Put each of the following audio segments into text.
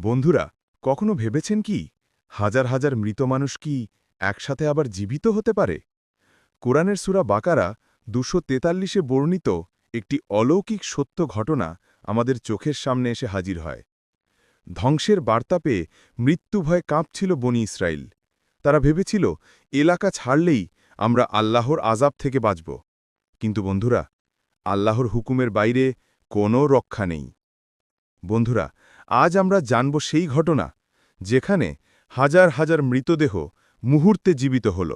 বন্ধুরা, কখনো ভেবেছেন কি, হাজার হাজার মৃত মানুষ কি একসাথে আবার জীবিত হতে পারে? কোরআনের সুরা বাকারা দুশো তেতাল্লিশে বর্ণিত একটি অলৌকিক সত্য ঘটনা আমাদের চোখের সামনে এসে হাজির হয়। ধ্বংসের বার্তা পেয়ে মৃত্যু ভয়ে কাঁপছিল বনি ইসরায়েল তারা ভেবেছিল, এলাকা ছাড়লেই আমরা আল্লাহর আজাব থেকে বাঁচব। কিন্তু বন্ধুরা, আল্লাহর হুকুমের বাইরে কোনো রক্ষা নেই। বন্ধুরা, আজ আমরা জানব সেই ঘটনা, যেখানে হাজার হাজার মৃতদেহ মুহূর্তে জীবিত হল।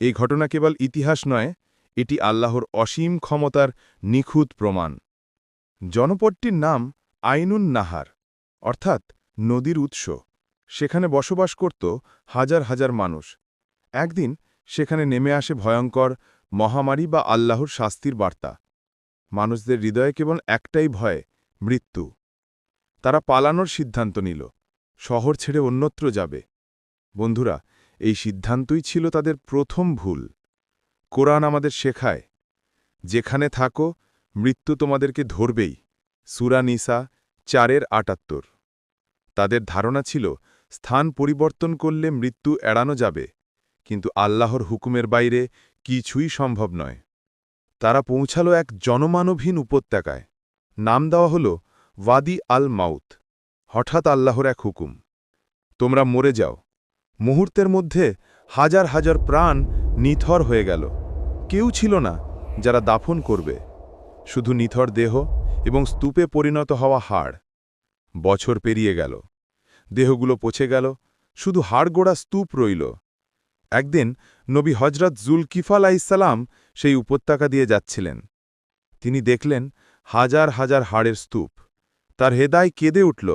এই ঘটনা কেবল ইতিহাস নয়, এটি আল্লাহর অসীম ক্ষমতার নিখুঁত প্রমাণ। জনপদটির নাম আইনুন নাহার, অর্থাৎ নদীর উৎস। সেখানে বসবাস করত হাজার হাজার মানুষ। একদিন সেখানে নেমে আসে ভয়ঙ্কর মহামারী বা আল্লাহর শাস্তির বার্তা। মানুষদের হৃদয়ে কেবল একটাই ভয়, মৃত্যু। তারা পালানোর সিদ্ধান্ত নিল। শহর ছেড়ে অন্যত্র যাবে। বন্ধুরা, এই সিদ্ধান্তই ছিল তাদের প্রথম ভুল। কোরআন আমাদের শেখায়, যেখানে থাকো, মৃত্যু তোমাদেরকে ধরবেই। সুরা নিসা চারের আটাত্তর। তাদের ধারণা ছিল, স্থান পরিবর্তন করলে মৃত্যু এড়ানো যাবে, কিন্তু আল্লাহর হুকুমের বাইরে কিছুই সম্ভব নয়। তারা পৌঁছালো এক জনমানবহীন উপত্যকায়। নাম দেওয়া হল ওয়াদি আল মাউত। হঠাৎ আল্লাহর এক হুকুম। তোমরা মরে যাও। মুহূর্তের মধ্যে হাজার হাজার প্রাণ নিথর হয়ে গেল। কেউ ছিল না যারা দাফন করবে। শুধু নিথর দেহ এবং স্তূপে পরিণত হওয়া হাড়। বছর পেরিয়ে গেল। দেহগুলো পচে গেল। শুধু হাড়গোড়া স্তূপ রইল। একদিন নবী হজরত জুলকিফা আলাইসালাম সেই উপত্যকা দিয়ে যাচ্ছিলেন। তিনি দেখলেন হাজার হাজার হাড়ের স্তূপ। তার হেদায় কেঁদে উঠল।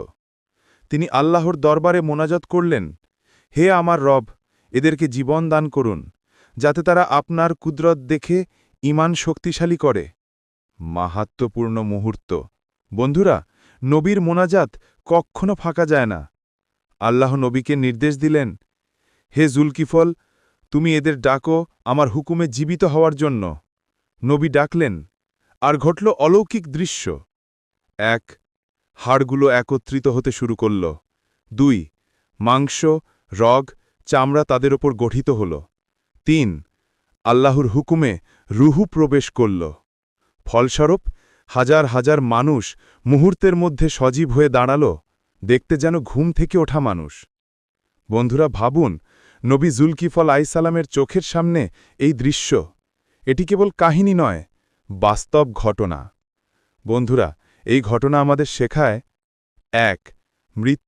তিনি আল্লাহর দরবারে মোনাজত করলেন, হে আমার রব, এদেরকে জীবন দান করুন, যাতে তারা আপনার কুদরত দেখে ইমান শক্তিশালী করে। মাহাত্মপূর্ণ মুহূর্ত। বন্ধুরা, নবীর মোনাজাত কক্ষণো ফাঁকা যায় না। আল্লাহ নবীকে নির্দেশ দিলেন, হে জুলকিফল, তুমি এদের ডাকো আমার হুকুমে জীবিত হওয়ার জন্য। নবী ডাকলেন, আর ঘটল অলৌকিক দৃশ্য। এক হাড়গুলো একত্রিত হতে শুরু করল। দুই, মাংস, রগ, চামড়া তাদের ওপর গঠিত হল। তিন, আল্লাহর হুকুমে রুহু প্রবেশ করল। ফলস্বরূপ, হাজার হাজার মানুষ মুহূর্তের মধ্যে সজীব হয়ে দাঁড়াল, দেখতে যেন ঘুম থেকে ওঠা মানুষ। বন্ধুরা, ভাবুন, নবী জুলকিফল আইসালামের চোখের সামনে এই দৃশ্য। এটি কেবল কাহিনী নয়, বাস্তব ঘটনা। বন্ধুরা এই ঘটনা আমাদের শেখায় এক মৃত্যু